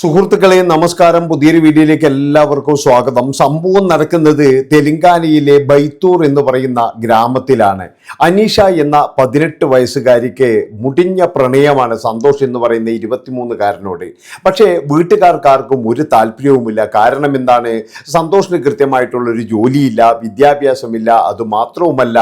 സുഹൃത്തുക്കളെ നമസ്കാരം. പുതിയൊരു വീഡിയോയിലേക്ക് എല്ലാവർക്കും സ്വാഗതം. സംഭവം നടക്കുന്നത് തെലങ്കാനയിലെ ബൈത്തൂർ എന്ന് പറയുന്ന ഗ്രാമത്തിലാണ്. അനീഷ എന്ന പതിനെട്ട് വയസ്സുകാരിക്ക് മുടിഞ്ഞ പ്രണയമാണ് സന്തോഷ് എന്ന് പറയുന്ന ഇരുപത്തിമൂന്നുകാരനോട്. പക്ഷേ വീട്ടുകാർക്കാർക്കും ഒരു താല്പര്യവുമില്ല. കാരണം എന്താണ്? സന്തോഷിന് കൃത്യമായിട്ടുള്ളൊരു ജോലിയില്ല വിദ്യാഭ്യാസമില്ല അതുമാത്രവുമല്ല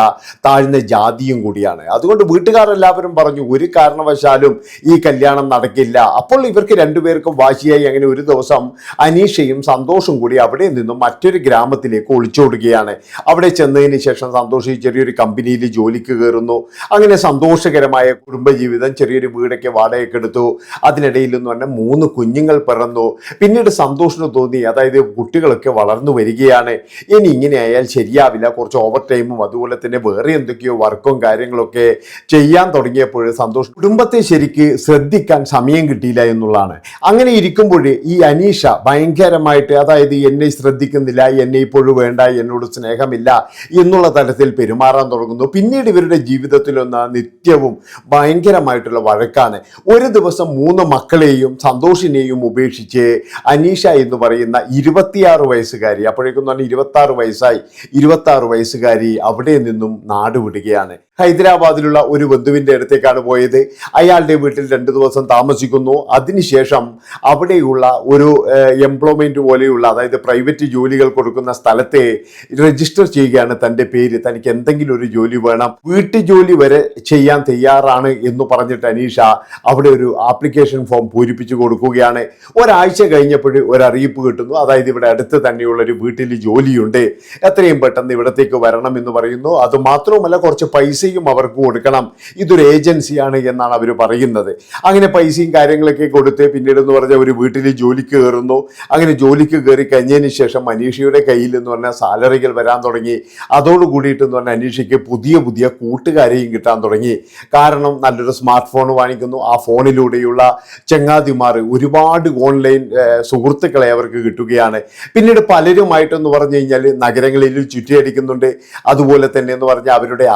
താഴ്ന്ന ജാതിയും കൂടിയാണ്. അതുകൊണ്ട് വീട്ടുകാരെല്ലാവരും പറഞ്ഞു ഒരു കാരണവശാലും ഈ കല്യാണം നടക്കില്ല. അപ്പോൾ ഇവർക്ക് രണ്ടുപേർക്കും വാശിയായി അങ്ങനെ ഒരു ദിവസം അനീഷയും സന്തോഷും കൂടി അവിടെ നിന്നും മറ്റൊരു ഗ്രാമത്തിലേക്ക് ഒളിച്ചോടുകയാണ്. അവിടെ ചെന്നതിന് ശേഷം സന്തോഷ് ചെറിയൊരു കമ്പനിയിൽ ജോലിക്ക് കയറുന്നു. അങ്ങനെ സന്തോഷകരമായ കുടുംബജീവിതം ചെറിയൊരു വീടൊക്കെ വാടകയ്ക്ക് എടുത്തു. അതിനിടയിൽ എന്ന് പറഞ്ഞാൽ മൂന്ന് കുഞ്ഞുങ്ങൾ പിറന്നു. പിന്നീട് സന്തോഷിന് തോന്നി അതായത് കുട്ടികളൊക്കെ വളർന്നു വരികയാണ്. ഇനി ഇങ്ങനെ ആയാൽ ശരിയാവില്ല. കുറച്ച് ഓവർ ടൈമും അതുപോലെ തന്നെ വേറെ എന്തൊക്കെയോ വർക്കും കാര്യങ്ങളൊക്കെ ചെയ്യാൻ തുടങ്ങിയപ്പോൾ സന്തോഷ് കുടുംബത്തെ ശരിക്ക് ശ്രദ്ധിക്കാൻ സമയം കിട്ടിയില്ല എന്നുള്ളതാണ്. അങ്ങനെ ഇരിക്കുമ്പോൾ ഈ അനീഷ ഭയങ്കരമായിട്ട് അതായത് എന്നെ ശ്രദ്ധിക്കുന്നില്ല എന്നെ ഇപ്പോഴും വേണ്ട എന്നോട് സ്നേഹമില്ല എന്നുള്ള തരത്തിൽ പെരുമാറാൻ തുടങ്ങുന്നു. പിന്നീട് ഇവരുടെ ജീവിതത്തിലൊന്ന് നിത്യവും ഭയങ്കരമായിട്ടുള്ള വഴക്കാണ്. ഒരു ദിവസം മൂന്ന് മക്കളെയും സന്തോഷിനെയും ഉപേക്ഷിച്ച് അനീഷ എന്ന് പറയുന്ന ഇരുപത്തിയാറ് വയസ്സുകാരി അപ്പോഴേക്കും പറഞ്ഞാൽ ഇരുപത്തി ആറ് വയസ്സായി ഇരുപത്തി ആറ് വയസ്സുകാരി അവിടെ നിന്നും നാട് വിടുകയാണ്. ഹൈദരാബാദിലുള്ള ഒരു ബന്ധുവിന്റെ അടുത്തേക്കാണ് പോയത്. അയാളുടെ വീട്ടിൽ രണ്ട് ദിവസം താമസിക്കുന്നു. അതിനുശേഷം അവിടെയുള്ള ഒരു എംപ്ലോയ്മെന്റ് പോലെയുള്ള അതായത് പ്രൈവറ്റ് ജോലികൾ കൊടുക്കുന്ന സ്ഥലത്തെ രജിസ്റ്റർ ചെയ്യുകയാണ് തന്റെ പേര്. തനിക്ക് എന്തെങ്കിലും ഒരു ജോലി വേണം. വീട്ടു ജോലി വരെ ചെയ്യാൻ തയ്യാറാണ് എന്ന് പറഞ്ഞിട്ട് അനീഷ അവിടെ ഒരു ആപ്ലിക്കേഷൻ ഫോം പൂരിപ്പിച്ചു കൊടുക്കുകയാണ്. ഒരാഴ്ച കഴിഞ്ഞപ്പോൾ ഒരറിയിപ്പ് കിട്ടുന്നു. അതായത് ഇവിടെ അടുത്ത് തന്നെയുള്ള ഒരു വീട്ടിൽ ജോലിയുണ്ട്. എത്രയും പെട്ടെന്ന് ഇവിടത്തേക്ക് വരണം എന്ന് പറയുന്നു. അത് മാത്രവുമല്ല കുറച്ച് പൈസയും അവർക്ക് കൊടുക്കണം. ഇതൊരു ഏജൻസിയാണ് എന്നാണ് അവർ പറയുന്നത്. അങ്ങനെ പൈസയും കാര്യങ്ങളൊക്കെ കൊടുത്ത് പിന്നീട് എന്ന് പറഞ്ഞാൽ ഒരു വീട്ടിൽ ജോലിക്ക് കയറുന്നു. അങ്ങനെ ജോലിക്ക് കയറി കഴിഞ്ഞതിന് ശേഷം അനീഷയുടെ കയ്യിൽ എന്ന് പറഞ്ഞാൽ സാലറികൾ വരാൻ തുടങ്ങി. അതോട് കൂടിയിട്ട് എന്ന് പറഞ്ഞാൽ അനീഷയ്ക്ക് പുതിയ പുതിയ കൂട്ടുകാരെയും കിട്ടാൻ തുടങ്ങി. കാരണം നല്ലൊരു സ്മാർട്ട് ഫോൺ വാങ്ങിക്കുന്നു. ആ ഫോണിലൂടെയുള്ള ചങ്ങാതിമാർ ഒരുപാട് ഓൺലൈൻ സുഹൃത്തുക്കളെ അവർക്ക് കിട്ടുകയാണ്. പിന്നീട് പലരുമായിട്ടെന്ന് പറഞ്ഞു കഴിഞ്ഞാൽ നഗരങ്ങളിൽ ചുറ്റിയടിക്കുന്നുണ്ട്. അതുപോലെ തന്നെ എന്ന് പറഞ്ഞാൽ അവരുടെ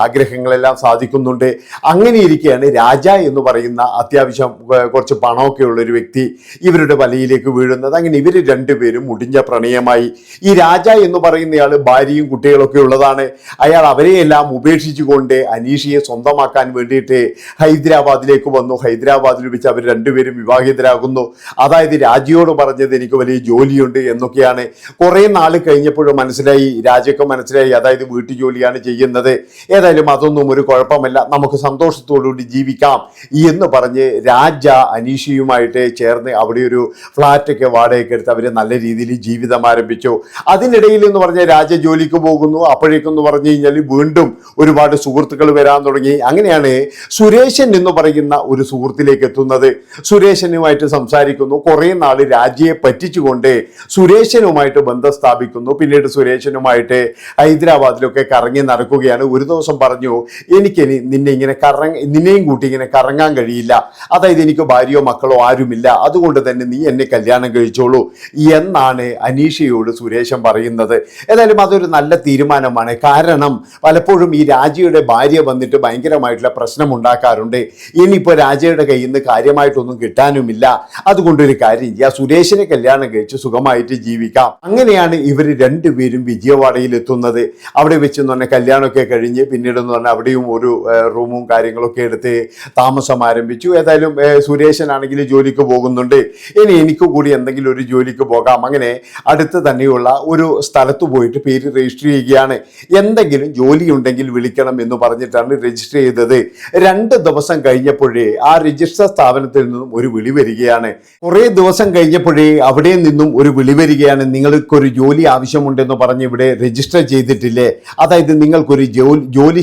ആഗ്രഹങ്ങളെല്ലാം സാധിക്കുന്നുണ്ട്. അങ്ങനെ ഇരിക്കുകയാണ് രാജ എന്ന് പറയുന്ന അത്യാവശ്യം കുറച്ച് പണമൊക്കെ ഉള്ളൊരു വ്യക്തി ഇവരുടെ വലയിലേക്ക് വീഴുന്നത്. അങ്ങനെ ഇവർ രണ്ടുപേരും മുടിഞ്ഞ പ്രണയമായി. ഈ രാജ എന്ന് പറയുന്നയാൾ ഭാര്യയും കുട്ടികളൊക്കെ ഉള്ളതാണ്. അയാൾ അവരെയെല്ലാം ഉപേക്ഷിച്ചുകൊണ്ട് അനീഷിയെ സ്വന്തമാക്കാൻ വേണ്ടിയിട്ട് ഹൈദരാബാദിലേക്ക് വന്നു. ഹൈദരാബാദിൽ വെച്ച് അവർ രണ്ടുപേരും വിവാഹിതരാകുന്നു. അതായത് രാജയോട് പറഞ്ഞത് എനിക്ക് വലിയ ജോലിയുണ്ട് എന്നൊക്കെയാണ്. കുറേ നാൾ കഴിഞ്ഞപ്പോഴും മനസ്സിലായി രാജയ്ക്ക് മനസ്സിലായി. അതായത് വീട്ടു ജോലിയാണ് ചെയ്യുന്നത്. ഏതായാലും അതൊന്നും ഒരു കുഴപ്പമല്ല. നമുക്ക് സന്തോഷത്തോടുകൂടി ജീവിക്കാം എന്ന് പറഞ്ഞ് രാജ അനീഷയുമായിട്ട് ചേർന്ന് അവിടെ ഒരു ഫ്ലാറ്റൊക്കെ വാടകയ്ക്ക് എടുത്ത് അവർ നല്ല രീതിയിൽ ജീവിതം ആരംഭിച്ചു. അതിനിടയിൽ എന്ന് പറഞ്ഞാൽ രാജ ജോലിക്ക് പോകുന്നു. അപ്പോഴേക്കും എന്ന് പറഞ്ഞു കഴിഞ്ഞാൽ വീണ്ടും ഒരുപാട് സുഹൃത്തുക്കൾ വരാൻ തുടങ്ങി. അങ്ങനെയാണ് സുരേഷൻ എന്ന് പറയുന്ന ഒരു സുഹൃത്തിലേക്ക് എത്തുന്നത്. സുരേഷനുമായിട്ട് സംസാരിക്കുന്നു. കുറേ നാൾ രാജയെ പറ്റിച്ചുകൊണ്ട് സുരേഷനുമായിട്ട് ബന്ധം സ്ഥാപിക്കുന്നു. പിന്നീട് സുരേഷനുമായിട്ട് ഹൈദരാബാദിലൊക്കെ കറങ്ങി നടക്കുകയാണ്. ഒരു ദിവസം പറഞ്ഞു എനിക്കിനി നിന്നെ ഇങ്ങനെ കറങ്ങ നിന്നെയും കൂട്ടി ഇങ്ങനെ കറങ്ങാൻ കഴിയില്ല. അതായത് എനിക്ക് ഭാര്യയോ മക്കളോ ആരുമില്ല. അതുകൊണ്ട് തന്നെ നീ എന്നെ കല്യാണം കഴിച്ചോളൂ എന്നാണ് അനീഷയോട് സുരേഷൻ പറയുന്നത്. ഏതായാലും അതൊരു നല്ല തീരുമാനമാണ്. കാരണം പലപ്പോഴും ഈ രാജയുടെ ഭാര്യ വന്നിട്ട് ഭയങ്കരമായിട്ടുള്ള പ്രശ്നം ഉണ്ടാക്കാറുണ്ട്. ഇനിയിപ്പോൾ രാജയുടെ കയ്യിൽ നിന്ന് കാര്യമായിട്ടൊന്നും കിട്ടാനുമില്ല. അതുകൊണ്ടൊരു കാര്യം ചെയ്യാം. സുരേഷിനെ കല്യാണം കഴിച്ച് സുഖമായിട്ട് ജീവിക്കാം. അങ്ങനെയാണ് ഇവർ രണ്ടുപേരും വിജയവാഡയിൽ എത്തുന്നത് അവിടെ വെച്ച് എന്ന് പറഞ്ഞാൽ കല്യാണമൊക്കെ കഴിഞ്ഞ് പിന്നീട് എന്ന് പറഞ്ഞാൽ അവിടെയും ഒരു റൂമും കാര്യങ്ങളൊക്കെ എടുത്ത് താമസം ആരംഭിച്ചു. ഏതായാലും സുരേഷനാണെങ്കിൽ ജോലിക്ക് പോകുന്നുണ്ട്. ഇനി എനിക്ക് കൂടി എന്തെങ്കിലും ഒരു ജോലിക്ക് പോകാം. അങ്ങനെ അടുത്ത് തന്നെയുള്ള ഒരു സ്ഥലത്ത് പോയിട്ട് പേര് രജിസ്റ്റർ ചെയ്യുകയാണ്. എന്തെങ്കിലും ജോലി ഉണ്ടെങ്കിൽ വിളിക്കണം എന്ന് പറഞ്ഞിട്ടാണ് രജിസ്റ്റർ ചെയ്തത്. രണ്ട് ദിവസം കഴിഞ്ഞപ്പോഴേ ആ രജിസ്റ്റർ സ്ഥാപനത്തിൽ നിന്നും ഒരു വിളി വരികയാണ്. കുറേ ദിവസം കഴിഞ്ഞപ്പോഴേ അവിടെ നിന്നും ഒരു വിളി വരികയാണ്. നിങ്ങൾക്കൊരു ജോലി ആവശ്യമുണ്ടെന്ന് പറഞ്ഞ് ഇവിടെ രജിസ്റ്റർ ചെയ്തിട്ടില്ലേ? അതായത് നിങ്ങൾക്കൊരു ജോലി ജോലി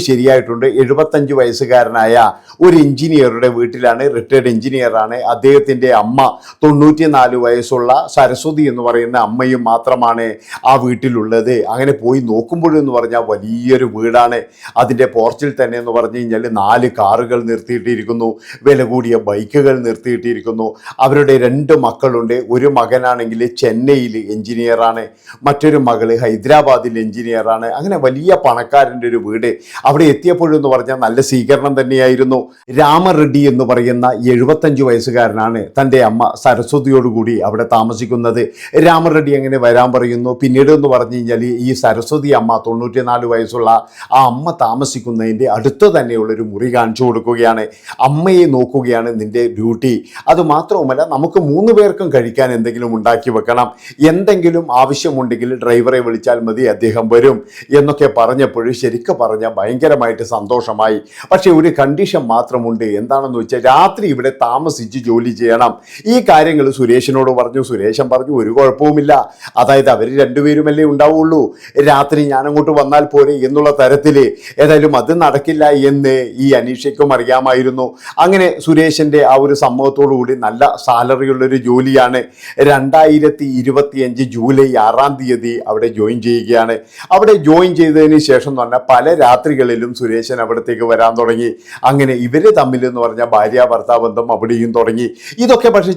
ശരിയായിട്ടുണ്ട് എഴുപത്തഞ്ച് വയസ്സുകാരനായ ഒരു എഞ്ചിനീയറുടെ വീട്ടിലാണ് റിട്ടയർഡ് എഞ്ചിനീയറാണ്. അദ്ദേഹത്തിന്റെ അമ്മ തൊണ്ണൂറ്റിനാല് വയസ്സുള്ള സരസ്വതി എന്ന് പറയുന്ന അമ്മയും മാത്രമാണ് ആ വീട്ടിലുള്ളത്. അങ്ങനെ പോയി നോക്കുമ്പോഴെന്ന് പറഞ്ഞാൽ വലിയൊരു വീടാണ്. അതിന്റെ പോർച്ചിൽ തന്നെ എന്ന് പറഞ്ഞു കഴിഞ്ഞാൽ നാല് കാറുകൾ നിർത്തിയിട്ടിരിക്കുന്നു. വില കൂടിയ ബൈക്കുകൾ നിർത്തിയിട്ടിരിക്കുന്നു. അവരുടെ രണ്ട് മക്കളുണ്ട്. ഒരു മകനാണെങ്കിൽ ചെന്നൈയിൽ എഞ്ചിനീയറാണ്. മറ്റൊരു മകൾ ഹൈദരാബാദിൽ എഞ്ചിനീയറാണ്. അങ്ങനെ വലിയ പണക്കാരന്റെ ഒരു വീട്. അവിടെ എത്തിയപ്പോൾ എത്തിയപ്പോഴെന്ന് പറഞ്ഞാൽ നല്ല സ്വീകരണം തന്നെയായിരുന്നു. രാമറെഡ്ഡി എന്ന് പറയുന്ന എഴുപത്തഞ്ച് വയസ്സുകാരനാണ് തന്റെ അമ്മ സരസ്വതിയോടുകൂടി അവിടെ താമസിക്കുന്നത്. രാമറെഡ്ഡി അങ്ങനെ വരാൻ പറയുന്നു? പിന്നീട് എന്ന് പറഞ്ഞു കഴിഞ്ഞാൽ ഈ സരസ്വതി അമ്മ തൊണ്ണൂറ്റിനാല് വയസ്സുള്ള ആ അമ്മ താമസിക്കുന്നതിന്റെ അടുത്ത് തന്നെയുള്ളൊരു മുറി കാണിച്ചു കൊടുക്കുകയാണ്. അമ്മയെ നോക്കുകയാണ് നിന്റെ ഡ്യൂട്ടി. അത് മാത്രവുമല്ല നമുക്ക് മൂന്ന് പേർക്കും കഴിക്കാൻ എന്തെങ്കിലും ഉണ്ടാക്കി വെക്കണം. എന്തെങ്കിലും ആവശ്യമുണ്ടെങ്കിൽ ഡ്രൈവറെ വിളിച്ചാൽ മതി അദ്ദേഹം വരും എന്നൊക്കെ പറഞ്ഞപ്പോൾ ശരിക്കും പറഞ്ഞാൽ ഭയങ്കരമായിട്ട് സന്തോഷമായി. പക്ഷേ ഒരു കണ്ടീഷൻ മാത്രമുണ്ട്. എന്താണെന്ന് വെച്ചാൽ രാത്രി ഇവിടെ താമസിച്ച് ജോലി ചെയ്യണം. ഈ കാര്യങ്ങൾ സുരേഷിനോട് പറഞ്ഞു. സുരേഷൻ പറഞ്ഞു ഒരു കുഴപ്പവുമില്ല. അതായത് അവർ രണ്ടുപേരുമല്ലേ ഉണ്ടാവുള്ളൂ. രാത്രി ഞാനങ്ങോട്ട് വന്നാൽ പോരെ എന്നുള്ള തരത്തിൽ ഏതായാലും അത് നടക്കില്ല എന്ന് ഈ അനീഷയ്ക്കും അറിയാമായിരുന്നു. അങ്ങനെ സുരേഷിന്റെ ആ ഒരു സമ്മതത്തോടു കൂടി നല്ല സാലറിയുള്ളൊരു ജോലിയാണ്. രണ്ടായിരത്തി ഇരുപത്തിയഞ്ച് ജൂലൈ ആറാം തീയതി അവിടെ ജോയിൻ ചെയ്യുകയാണ്. അവിടെ ജോയിൻ ചെയ്തതിന് ശേഷം എന്ന് പറഞ്ഞാൽ പല രാത്രികളിലും സുരേഷൻ അവിടത്തേക്ക് വരാൻ തുടങ്ങി. അങ്ങനെ ഇവർ തമ്മിൽ എന്ന് പറഞ്ഞാൽ ഭാര്യ ഭർത്താവ് ബന്ധം അവിടെയും തുടങ്ങി. ഇതൊക്കെ പക്ഷേ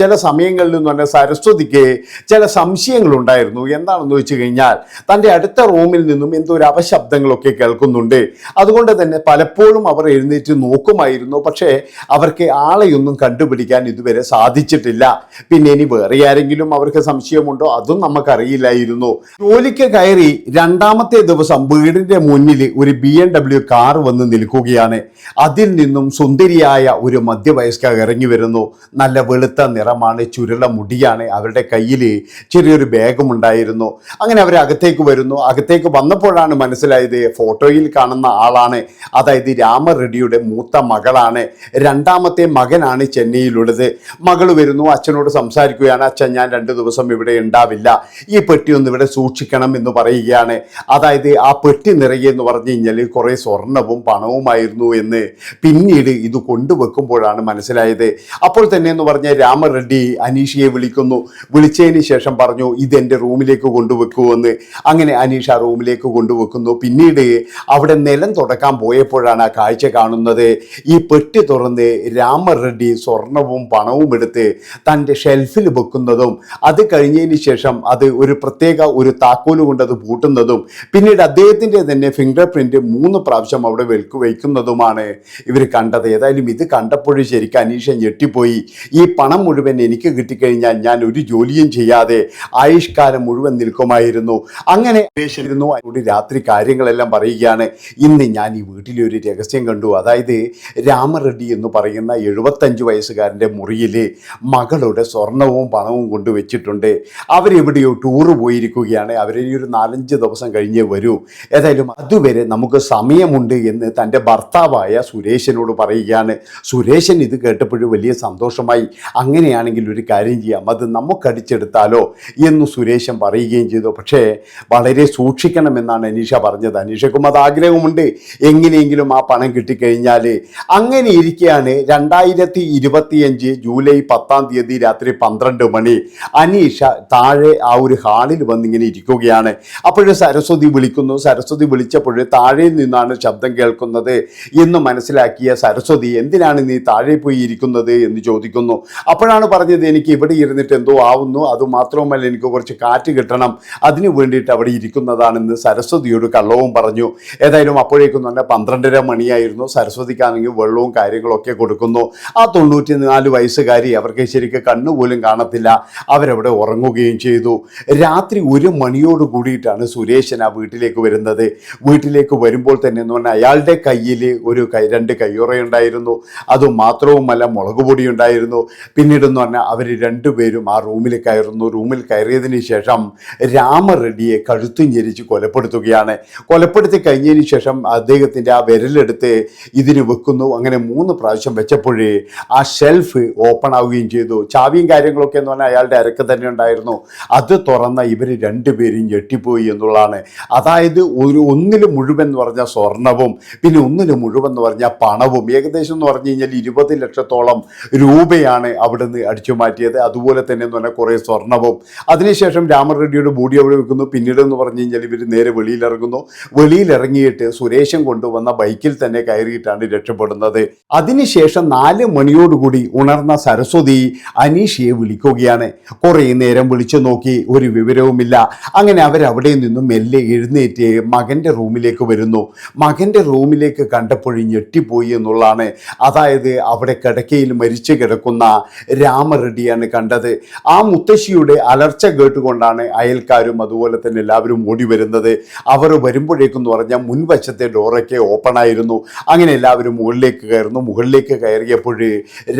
ചില സമയങ്ങളിൽ എന്ന് പറഞ്ഞാൽ സരസ്വതിക്ക് ചില സംശയങ്ങളുണ്ടായിരുന്നു. എന്താണെന്ന് വെച്ച് കഴിഞ്ഞാൽ തന്റെ അടുത്ത റൂമിൽ നിന്നും എന്തോ ഒരു അപശബ്ദങ്ങളൊക്കെ കേൾക്കുന്നുണ്ട്. അതുകൊണ്ട് തന്നെ പലപ്പോഴും അവർ എഴുന്നേറ്റ് നോക്കുമായിരുന്നു. പക്ഷേ അവർക്ക് ആളെയൊന്നും കണ്ടുപിടിക്കാൻ ഇതുവരെ സാധിച്ചിട്ടില്ല. പിന്നെ ഇനി വേറെ ആരെങ്കിലും അവർക്ക് സംശയമുണ്ടോ? അതും നമുക്കറിയില്ലായിരുന്നു. ജോലിക്ക് കയറി രണ്ടാമത്തെ ദിവസം വീടിന്റെ മുന്നിൽ ഒരു ബി എം ഡബ്ല്യു കാർ വന്ന് നിൽക്കുകയാണ്. അതിൽ നിന്നും സുന്ദരിയായ ഒരു മധ്യവയസ്ക ഇറങ്ങി വരുന്നു. നല്ല വെളുത്ത നിറമാണ് ചുരുള മുടിയാണ് അവരുടെ കയ്യിൽ ചെറിയൊരു ബാഗും ഉണ്ടായിരുന്നു. അങ്ങനെ അവർ അകത്തേക്ക് വരുന്നു. അകത്തേക്ക് വന്നപ്പോഴാണ് മനസ്സിലായത് ഫോട്ടോയിൽ കാണുന്ന ആളാണ്. അതായത് രാമ റെഡ്ഡിയുടെ മൂത്ത മകളാണ്. രണ്ടാമത്തെ മകനാണ് ചെന്നൈയിലുള്ളത്. മകൾ വരുന്നു അച്ഛനോട് സംസാരിക്കുകയാണ്. അച്ഛൻ ഞാൻ രണ്ട് ദിവസം ഇവിടെ ഉണ്ടാവില്ല. ഈ പെട്ടി ഒന്ന് ഇവിടെ സൂക്ഷിക്കണം എന്ന് പറയുകയാണ്. അതായത് ആ പെട്ടി നിറയെ എന്ന് പറഞ്ഞു കഴിഞ്ഞാൽ കുറേ സ്വർണവും പണവുമായിരുന്നു എന്ന് പിന്നീട് ഇത് കൊണ്ടുവെക്കുമ്പോഴാണ് മനസ്സിലായത്. അപ്പോൾ തന്നെ എന്ന് പറഞ്ഞ രാമ റെഡ്ഡി അനീഷയെ വിളിക്കുന്നു. വിളിച്ചതിന് ശേഷം പറഞ്ഞു ഇത് എന്റെ റൂമിലേക്ക് കൊണ്ടുവെക്കുമെന്ന് അങ്ങനെ അനീഷ ആ റൂമിലേക്ക് കൊണ്ടുവെക്കുന്നു. പിന്നീട് അവിടെ നിലം തുടക്കാൻ പോയപ്പോഴാണ് ആ കാഴ്ച കാണുന്നത്. ഈ പെട്ടി തുറന്ന് രാമ റെഡ്ഡി സ്വർണവും പണവും എടുത്ത് തന്റെ ഷെൽഫിൽ വെക്കുന്നതും അത് കഴിഞ്ഞതിന് ശേഷം അത് ഒരു പ്രത്യേക ഒരു താക്കോൽ കൊണ്ട് അത് പൂട്ടുന്നതും പിന്നീട് അദ്ദേഹത്തിന്റെ തന്നെ ഫിംഗർ പ്രിന്റ് മൂന്ന് പ്രാവശ്യം അവിടെ വെൽക്ക് വയ്ക്കുന്നതുമാണ് ഇവർ കണ്ടത്. ഏതായാലും ഇത് കണ്ടപ്പോഴും ശരിക്കും അനീഷ ഞെട്ടിപ്പോയി. ഈ പണം മുഴുവൻ എനിക്ക് കിട്ടിക്കഴിഞ്ഞാൽ ഞാൻ ഒരു ജോലിയും ചെയ്യാതെ ആയുഷ്കാലം മുഴുവൻ നിൽക്കുമായിരുന്നു. അങ്ങനെ ഇരുന്നു അതിനോട് രാത്രി കാര്യങ്ങളെല്ലാം പറയുകയാണ്. ഇന്ന് ഞാൻ ഈ വീട്ടിലെ ഒരു രഹസ്യം കണ്ടു. അതായത് രാമറെഡ്ഡി എന്ന് പറയുന്ന എഴുപത്തഞ്ച് വയസ്സുകാരന്റെ മുറിയിൽ മകളുടെ സ്വർണവും പണവും കൊണ്ടുവച്ചിട്ടുണ്ട് അവരെവിടെയോ ടൂറ് പോയിരിക്കുകയാണ്. അവരെ ഒരു നാലഞ്ച് ദിവസം കഴിഞ്ഞേ വരൂ. ഏതായാലും അതുവരെ നമുക്ക് സമയമുണ്ട് എന്ന് തന്റെ ഭർത്താവായ സുരേഷിനോട് പറയുകയാണ്. സുരേഷൻ ഇത് കേട്ടപ്പോഴും വലിയ സന്തോഷമായി. അങ്ങനെയാണെങ്കിൽ ഒരു കാര്യം ചെയ്യാം. അത് നമുക്കടിച്ചെടുത്താലോ എന്ന് സുരേഷൻ പറയുകയും ചെയ്തു. പക്ഷേ വളരെ സൂക്ഷിക്കണമെന്നാണ് അനീഷ പറഞ്ഞത്. അനീഷക്കും അത് ആഗ്രഹമുണ്ട്. എങ്ങനെയെങ്കിലും ആ പണം കിട്ടിക്കഴിഞ്ഞാൽ അങ്ങനെ ഇരിക്കുകയാണ് രണ്ടായിരത്തി ഇരുപത്തിയഞ്ച് ജൂലൈ പത്താം തീയതി രാത്രി പന്ത്രണ്ട് മണി അനീഷ താഴെ ആ ഒരു ഹാളിൽ വന്നിങ്ങനെ ഇരിക്കുകയാണ്. അപ്പോഴും സരസ്വതി വിളിക്കുന്നു. സരസ്വതി വിളിച്ചപ്പോൾ താഴെ നിന്നാണ് ശബ്ദം കേൾക്കുന്നത് എന്ന് മനസ്സിലാക്കിയ സരസ്വതി എന്തിനാണ് നീ താഴെ പോയി ഇരിക്കുന്നത് എന്ന് ചോദിക്കുന്നു. അപ്പോഴാണ് പറഞ്ഞത് എനിക്ക് ഇവിടെ ഇരുന്നിട്ട് എന്തോ ആവുന്നു. അതുമാത്രവുമല്ല എനിക്ക് കുറച്ച് കാറ്റ് കിട്ടണം. അതിനു വേണ്ടിയിട്ട് അവിടെ ഇരിക്കുന്നതാണെന്ന് സരസ്വതിയോട് കള്ളവും പറഞ്ഞു. ഏതായാലും അപ്പോഴേക്കും തന്നെ പന്ത്രണ്ടര മണിയായിരുന്നു. സരസ്വതിക്കാണെങ്കിൽ വെള്ളവും കാര്യങ്ങളൊക്കെ കൊടുക്കുന്നു. ആ തൊണ്ണൂറ്റി നാല് വയസ്സുകാരി അവർക്ക് ശരിക്കും കണ്ണുപോലും കാണത്തില്ല. അവരവിടെ ഉറങ്ങുകയും ചെയ്തു. രാത്രി ഒരു മണിയോട് കൂടിയിട്ടാണ് സുരേഷൻ ആ വീട്ടിലേക്ക് വരുന്നത്. വീട്ടിലേക്ക് വരുമ്പോൾ തന്നെ എന്ന് പറഞ്ഞാൽ അയാളുടെ കയ്യിൽ ഒരു കൈ രണ്ട് കയ്യുറയുണ്ടായിരുന്നു. അതുമാത്രവുമല്ല മുളക് പൊടി ഉണ്ടായിരുന്നു പിന്നീടെന്ന് പറഞ്ഞാൽ അവർ രണ്ടുപേരും ആ റൂമിൽ കയറുന്നു. റൂമിൽ കയറിയതിന് ശേഷം രാമറെഡ്ഡിയെ കഴുത്തു ഞെരിച്ച് കൊലപ്പെടുത്തുകയാണ്. കൊലപ്പെടുത്തി കഴിഞ്ഞതിന് ശേഷം അദ്ദേഹത്തിന്റെ ആ വിരലെടുത്ത് ഇതിന് വെക്കുന്നു. അങ്ങനെ മൂന്ന് പ്രാവശ്യം വെച്ചപ്പോഴേ ആ ഷെൽഫ് ഓപ്പൺ ആവുകയും ചെയ്തു. ചാവിയും കാര്യങ്ങളൊക്കെ എന്ന് പറഞ്ഞാൽ അയാളുടെ അരക്ക് തന്നെ ഉണ്ടായിരുന്നു. അത് തുറന്ന ഇവർ രണ്ടുപേരും ഞെട്ടിപ്പോയി എന്നുള്ളതാണ്. അതായത് ഒരു ഒന്നിൽ മുഴുവൻ എന്ന് പറഞ്ഞാൽ സ്വർണവും പിന്നെ ഒന്നിന് മുഴുവൻ എന്ന് പറഞ്ഞാൽ പണവും. ഏകദേശം എന്ന് പറഞ്ഞു കഴിഞ്ഞാൽ ഇരുപത് ലക്ഷത്തോളം രൂപയാണ് അവിടുന്ന് അടിച്ചു മാറ്റിയത്. അതുപോലെ തന്നെ എന്ന് പറഞ്ഞാൽ കുറേ സ്വർണവും. അതിനുശേഷം രാമറെഡ്ഡിയുടെ ബോഡി അവിടെ വെക്കുന്നു. പിന്നീട് എന്ന് പറഞ്ഞു കഴിഞ്ഞാൽ ഇവർ നേരെ വെളിയിലിറങ്ങുന്നു. വെളിയിലിറങ്ങിയിട്ട് സുരേഷൻ കൊണ്ടുവന്ന ബൈക്കിൽ തന്നെ കയറിയിട്ടാണ് രക്ഷപ്പെടുന്നത്. അതിനുശേഷം നാല് മണിയോടുകൂടി ഉണർന്ന സരസ്വതി അനീഷയെ വിളിക്കുകയാണ്. കുറേ നേരം വിളിച്ചു നോക്കി ഒരു വിവരവുമില്ല. അങ്ങനെ അവരവിടെ നിന്നും മെല്ലെ എഴുന്നേറ്റ് മകന്റെ റൂമിലേക്ക് വരുന്നു. മകന്റെ റൂമിലേക്ക് കണ്ടപ്പോൾ ഞെട്ടിപ്പോയി എന്നുള്ളതാണ്. അതായത് അവിടെ കിടക്കയിൽ മരിച്ചു കിടക്കുന്ന രാമറെഡ്ഡിയാണ് കണ്ടത്. ആ മുത്തശ്ശിയുടെ അലർച്ച കേട്ടുകൊണ്ടാണ് അയൽക്കാരും അതുപോലെ തന്നെ എല്ലാവരും ഓടി വരുന്നത്. അവർ വരുമ്പോഴേക്കെന്ന് പറഞ്ഞാൽ മുൻവശത്തെ ഡോറൊക്കെ ഓപ്പൺ ആയിരുന്നു. അങ്ങനെ എല്ലാവരും മുകളിലേക്ക് കയറുന്നു. മുകളിലേക്ക് കയറിയപ്പോൾ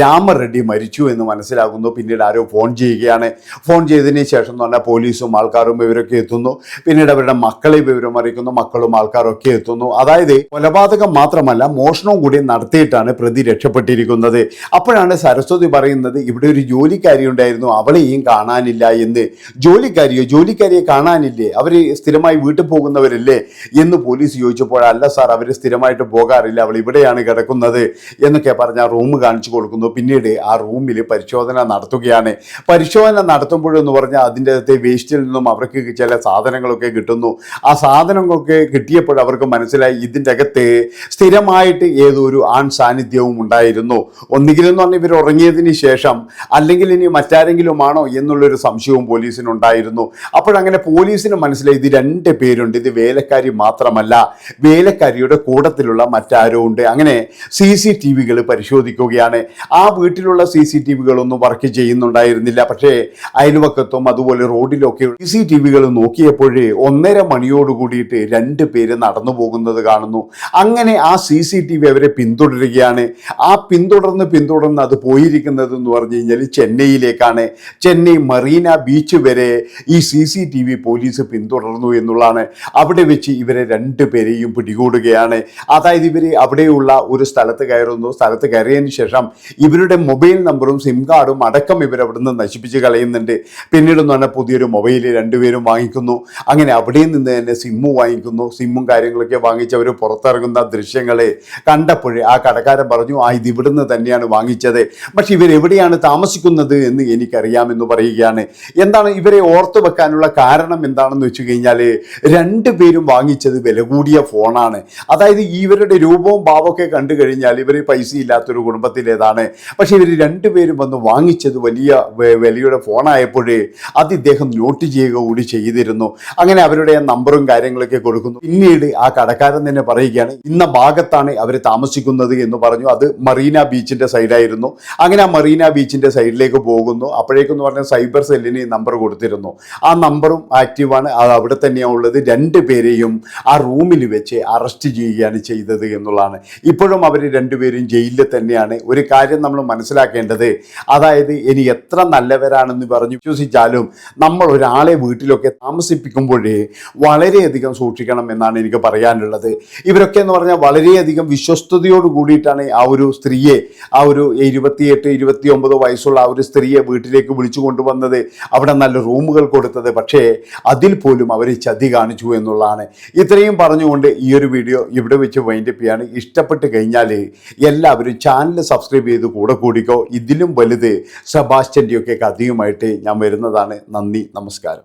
രാമറെഡ്ഡി മരിച്ചു എന്ന് മനസ്സിലാകുന്നു. പിന്നീട് ആരോ ഫോൺ ചെയ്യുകയാണ്. ഫോൺ ചെയ്തതിന് ശേഷം എന്ന് പറഞ്ഞാൽ പോലീസും ആൾക്കാരും ഇവരൊക്കെ എത്തുന്നു. പിന്നീട് അവരുടെ മക്കളെ വിവരം അറിയിക്കുന്നു. മക്കളും ആൾക്കാരൊക്കെ എത്തുന്നു. അതായത് കൊലപാതകം മാത്രമല്ല മോഷണവും കൂടി നടത്തിയിട്ടാണ് പ്രതി രക്ഷപ്പെട്ടിരിക്കുന്നത്. അപ്പോഴാണ് സരസ്വതി പറയുന്നത് ഇവിടെ ഒരു ജോലിക്കാരി ഉണ്ടായിരുന്നു അവളെയും കാണാനില്ല എന്ന്. ജോലിക്കാരിയോ? ജോലിക്കാരിയെ കാണാനില്ലേ? അവർ സ്ഥിരമായി വീട്ടിൽ പോകുന്നവരല്ലേ എന്ന് പോലീസ് ചോദിച്ചപ്പോൾ അല്ല സാർ അവർ സ്ഥിരമായിട്ട് പോകാറില്ല അവൾ ഇവിടെയാണ് കിടക്കുന്നത് എന്നൊക്കെ പറഞ്ഞ് ആ റൂം കാണിച്ചു കൊടുക്കുന്നു. പിന്നീട് ആ റൂമിൽ പരിശോധന നടത്തുകയാണ്. പരിശോധന നടത്തുമ്പോഴെന്ന് പറഞ്ഞാൽ അതിന്റെ അകത്തെ വേസ്റ്റിൽ നിന്നും അവർക്ക് ചില സാധനങ്ങളൊക്കെ കിട്ടുന്നു. ആ സാധനങ്ങളൊക്കെ കിട്ടിയപ്പോൾ അവർക്ക് മനസ്സിലായി ഇതിന്റെ അകത്ത് സ്ഥിരമായിട്ട് ഏതൊരു ആൺ സാന്നിധ്യവും ഉണ്ടായിരുന്നു. ഒന്നുകിലെന്ന് പറഞ്ഞാൽ ഇവർ ഉറങ്ങിയതിന് ശേഷം അല്ലെങ്കിൽ ഇനി മറ്റാരെങ്കിലും ആണോ എന്നുള്ളൊരു സംശയവും പോലീസിനുണ്ടായിരുന്നു അപ്പോഴങ്ങനെ പോലീസിന് മനസ്സിലായി ഇത് രണ്ട് പേരുണ്ട്. ഇത് വേലക്കാരി മാത്രമല്ല വേലക്കാരിയുടെ കൂട്ടത്തിലുള്ള മറ്റാരോ ഉണ്ട്. അങ്ങനെ സി സി ടി വികൾ പരിശോധിക്കുകയാണ്. ആ വീട്ടിലുള്ള സി സി ടി വികളൊന്നും വർക്ക് ചെയ്യുന്നുണ്ടായിരുന്നില്ല. പക്ഷേ അയൽവക്കത്തും അതുപോലെ റോഡിലൊക്കെ സി സി ടി വികൾ നോക്കിയപ്പോഴേ ഒന്നര മണിയോട് കൂടിയിട്ട് രണ്ട് പേര് നടന്നു പോകുന്നത് കാണുന്നു. അങ്ങനെ ആ സി സി ടി വി അവരെ പിന്തുടരുകയാണ്. ആ പിന്തുടർന്ന് പിന്തുടർന്ന് അത് പോയിരിക്കുന്നത് എന്ന് പറഞ്ഞു കഴിഞ്ഞാൽ ചെന്നൈയിലേക്കാണ്. ചെന്നൈ മറീന ബീച്ച് വരെ ഈ C C T V police പിന്തുടർന്നു എന്നുള്ളതാണ്. അവിടെ വെച്ച് ഇവരെ രണ്ട് പേരെയും പിടികൂടുകയാണ്. അതായത് ഇവർ അവിടെയുള്ള ഒരു സ്ഥലത്ത് കയറുന്നു. സ്ഥലത്ത് കയറിയതിന് ശേഷം ഇവരുടെ മൊബൈൽ നമ്പറും സിം കാർഡും അടക്കം ഇവരവിടെ നിന്ന് നശിപ്പിച്ച് കളയുന്നുണ്ട്. പിന്നീട് എന്ന് പറഞ്ഞാൽ പുതിയൊരു മൊബൈൽ രണ്ടുപേരും വാങ്ങിക്കുന്നു. അങ്ങനെ അവിടെ നിന്ന് തന്നെ സിമ്മ് വാങ്ങിക്കുന്നു. സിമ്മും കാര്യങ്ങളൊക്കെ വാങ്ങിച്ച് അവർ പുറത്തിറങ്ങുന്ന ദൃശ്യങ്ങളെ കണ്ടപ്പോഴേ ആ കടക്കാരൻ പറഞ്ഞു ആ ഇത് ഇവിടുന്ന് തന്നെയാണ് വാങ്ങിച്ചത്. പക്ഷെ ഇവരെവിടെയാണ് താമസിക്കുന്നത് എന്ന് എനിക്കറിയാമെന്ന് പറയുകയാണ്. എന്താണ് ഇവരെ ഓർത്തു വെക്കാനുള്ള കാരണം എന്താണെന്ന് വെച്ച് കഴിഞ്ഞാൽ രണ്ടുപേരും വാങ്ങിച്ചത് വില കൂടിയ ഫോണാണ്. അതായത് ഇവരുടെ രൂപവും ഭാവമൊക്കെ കണ്ടു കഴിഞ്ഞാൽ ഇവർ പൈസ ഇല്ലാത്തൊരു കുടുംബത്തിലേതാണ്. പക്ഷെ ഇവർ രണ്ടുപേരും വന്ന് വാങ്ങിച്ചത് വലിയ വിലയുടെ ഫോണായപ്പോഴേ അത് ഇദ്ദേഹം നോട്ട് ചെയ്യുക കൂടി ചെയ്തിരുന്നു. അങ്ങനെ അവരുടെ നമ്പറും കാര്യങ്ങളൊക്കെ കൊടുക്കുന്നു. പിന്നീട് ആ കടക്കാരൻ തന്നെ പറയുകയാണ്. ഇന്ന ഭാഗത്താണ് അവർ താമസിക്കുന്നത് എന്ന് പറഞ്ഞു. അത് മറീന ബീച്ചിന്റെ സൈഡായിരുന്നു. അങ്ങനെ ആ മറീന ബീച്ചിന്റെ സൈഡിലേക്ക് പോകുന്നു. അപ്പോഴേക്കെന്ന് പറഞ്ഞാൽ സൈബർ സെല്ലിന് നമ്പർ കൊടുത്തിരുന്നു. ആ നമ്പറും ആക്റ്റീവാണ്. അത് അവിടെ തന്നെയാണ് ഉള്ളത്. രണ്ട് പേരെയും ആ റൂമിൽ വെച്ച് അറസ്റ്റ് ചെയ്യുകയാണ് ചെയ്തത് എന്നുള്ളതാണ്. ഇപ്പോഴും അവർ രണ്ടുപേരും ജയിലിൽ തന്നെയാണ്. ഒരു കാര്യം നമ്മൾ മനസ്സിലാക്കേണ്ടത് അതായത് ഇനി എത്ര നല്ലവരാണെന്ന് പറഞ്ഞ് വിശ്വസിച്ചാലും നമ്മൾ ഒരാളെ വീട്ടിലൊക്കെ താമസിപ്പിക്കുമ്പോഴേ വളരെയധികം സൂക്ഷിക്കണം എന്നാണ് എനിക്ക് പറയാനുള്ളത്. ഇവരൊക്കെ എന്ന് പറഞ്ഞാൽ വളരെയധികം വിശ്വസ്തയോട് കൂടിയിട്ടാണ് ആ ഒരു സ്ത്രീയെ ആ ഒരു ഇരുപത്തിയെട്ട് ഇരുപത്തി ഒമ്പത് വയസ്സുള്ള ആ ഒരു സ്ത്രീയെ വീട്ടിലേക്ക് വിളിച്ചു കൊണ്ടുവന്നത് അവിടെ നല്ല റൂമുകൾ കൊടുത്തത്. പക്ഷേ അതിൽ പോലും അവർ ചതി കാണിച്ചു എന്നുള്ളതാണ്. ഇത്രയും പറഞ്ഞുകൊണ്ട് ഈ ഒരു വീഡിയോ ഇവിടെ വെച്ച് വൈൻഡപ്പ് ചെയ്യാണ്. ഇഷ്ടപ്പെട്ട് കഴിഞ്ഞാൽ എല്ലാവരും ചാനൽ സബ്സ്ക്രൈബ് ചെയ്ത് കൂടെ കൂടിക്കോ. ഇതിലും വലുത് സെബാസ്റ്റ്യന്റെയൊക്കെ കഥയുമായിട്ട് ഞാൻ വരുന്നതാണ്. നന്ദി നമസ്കാരം.